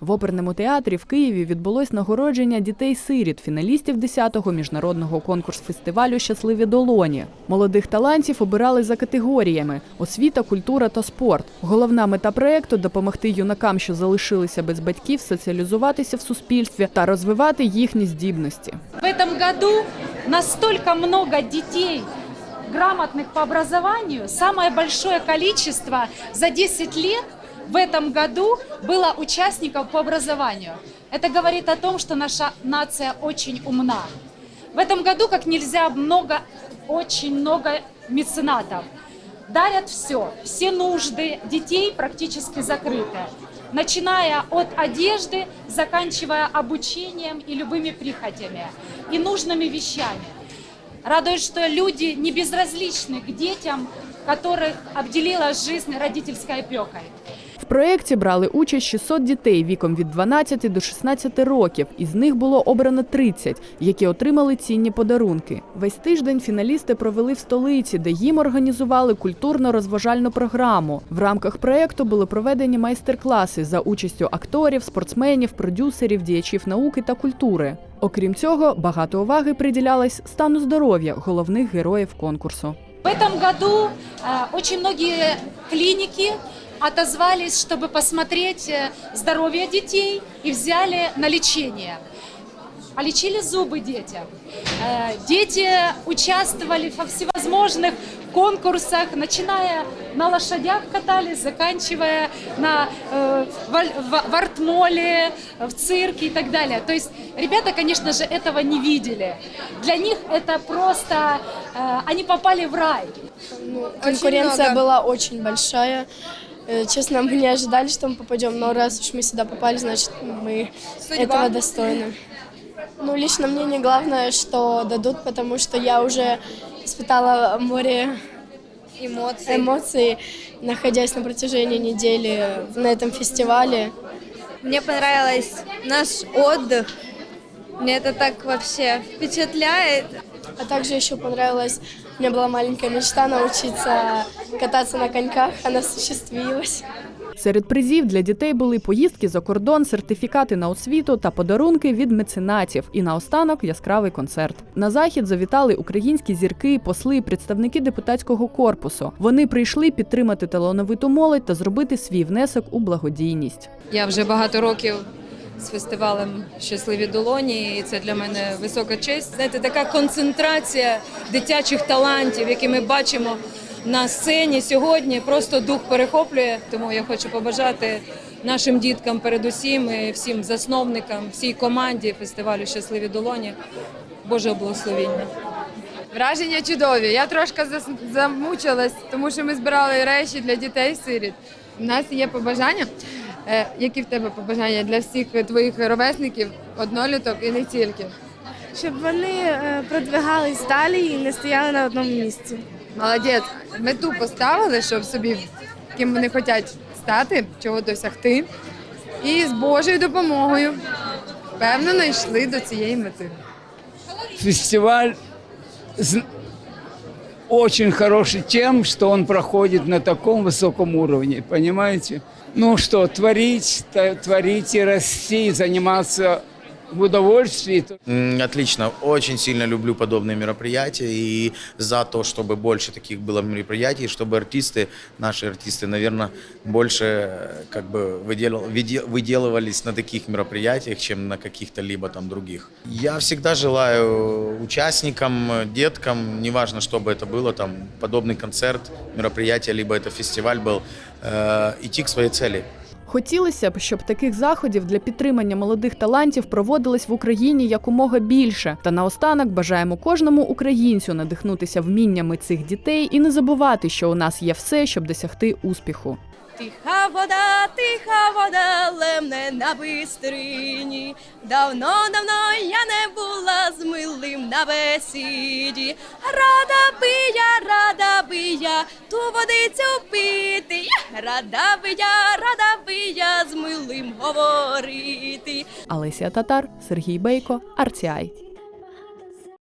В оперному театрі в Києві відбулось нагородження дітей-сиріт, фіналістів 10-го міжнародного конкурс-фестивалю Щасливі долоні. Молодих талантів обирали за категоріями: освіта, культура та спорт. Головна мета проекту допомогти юнакам, що залишилися без батьків, соціалізуватися в суспільстві та розвивати їхні здібності. В этом году настолько много детей грамотных по образованию, самое большое количество за 10 лет в этом году было участников по образованию. Это говорит о том, что наша нация очень умна. В этом году как нельзя много, очень много меценатов. Дарят все, все нужды детей практически закрыты. Начиная от одежды, заканчивая обучением и любыми прихотями, и нужными вещами. Радует, что люди не безразличны к детям, которых обделила жизнь родительской опекой. В проєкті брали участь 600 дітей віком від 12 до 16 років. Із них було обрано 30, які отримали цінні подарунки. Весь тиждень фіналісти провели в столиці, де їм організували культурно-розважальну програму. В рамках проєкту були проведені майстер-класи за участю акторів, спортсменів, продюсерів, діячів науки та культури. Окрім цього, багато уваги приділялось стану здоров'я головних героїв конкурсу. В этом году э, очень многие клиники отозвались, чтобы посмотреть э, здоровье детей и взяли на лечение. А лечили зубы детям. Э, Дети участвовали во всевозможных конкурсах, начиная на лошадях катались, заканчивая на э, в, в артмоле, в цирке и так далее. То есть ребята, конечно же, этого не видели. Для них это просто... э, они попали в рай. Ну, конкуренция много. была очень большая. Э, Честно, мы не ожидали, что мы попадем, но раз уж мы сюда попали, значит, мы Судьба. этого достойны. Ну, лично мне не главное, что дадут, потому что я уже испытала море Эмоции. эмоций, находясь на протяжении недели на этом фестивале. Мне понравился наш отдых. Мне это так вообще впечатляет. А также еще понравилось, у меня была маленькая мечта научиться кататься на коньках, она осуществилась. Серед призів для дітей були поїздки за кордон, сертифікати на освіту та подарунки від меценатів. І наостанок яскравий концерт. На захід завітали українські зірки, посли, представники депутатського корпусу. Вони прийшли підтримати талановиту молодь та зробити свій внесок у благодійність. Я вже багато років з фестивалем Щасливі долоні, і це для мене висока честь. Знаєте, така концентрація дитячих талантів, які ми бачимо на сцені сьогодні, просто дух перехоплює. Тому я хочу побажати нашим діткам, передусім, і всім засновникам, всій команді фестивалю Щасливі долоні. Божого благословіння. Враження чудові. Я трошки замучилась, тому що ми збирали речі для дітей сиріт. У нас є побажання. Е, Які в тебе побажання для всіх твоїх ровесників, одноліток і не тільки? Щоб вони е, продвигались далі і не стояли на одному місці. Молодець. Мету поставили, щоб собі ким вони хочуть стати, чого досягти. І з Божою допомогою впевнено йшли до цієї мети. фестиваль очень хороший тем, что он проходит на таком высоком уровне, понимаете? Ну что, творить, творить и расти, и заниматься в удовольствии. М, Отлично. Очень сильно люблю подобные мероприятия и за то, чтобы больше таких было мероприятий, чтобы артисты, наши артисты, наверное, больше э, как бы выдел- выде- выделывались на таких мероприятиях, чем на каких-то либо там других. Я всегда желаю участникам, э, деткам, неважно, что бы это было, там подобный концерт, мероприятие, либо это фестиваль был, э, идти к своей цели. Хотілося б, щоб таких заходів для підтримання молодих талантів проводилось в Україні якомога більше. Та наостанок бажаємо кожному українцю надихнутися вміннями цих дітей і не забувати, що у нас є все, щоб досягти успіху. Тиха вода, тиха вода, лемне на бистрині. Давно, давно я не була милим на бесіді. Рада би я, рада би я ту водицю пити. Рада би я, рада би я з милим говорити. Алесія Татар, Сергій Бейко, Арціай.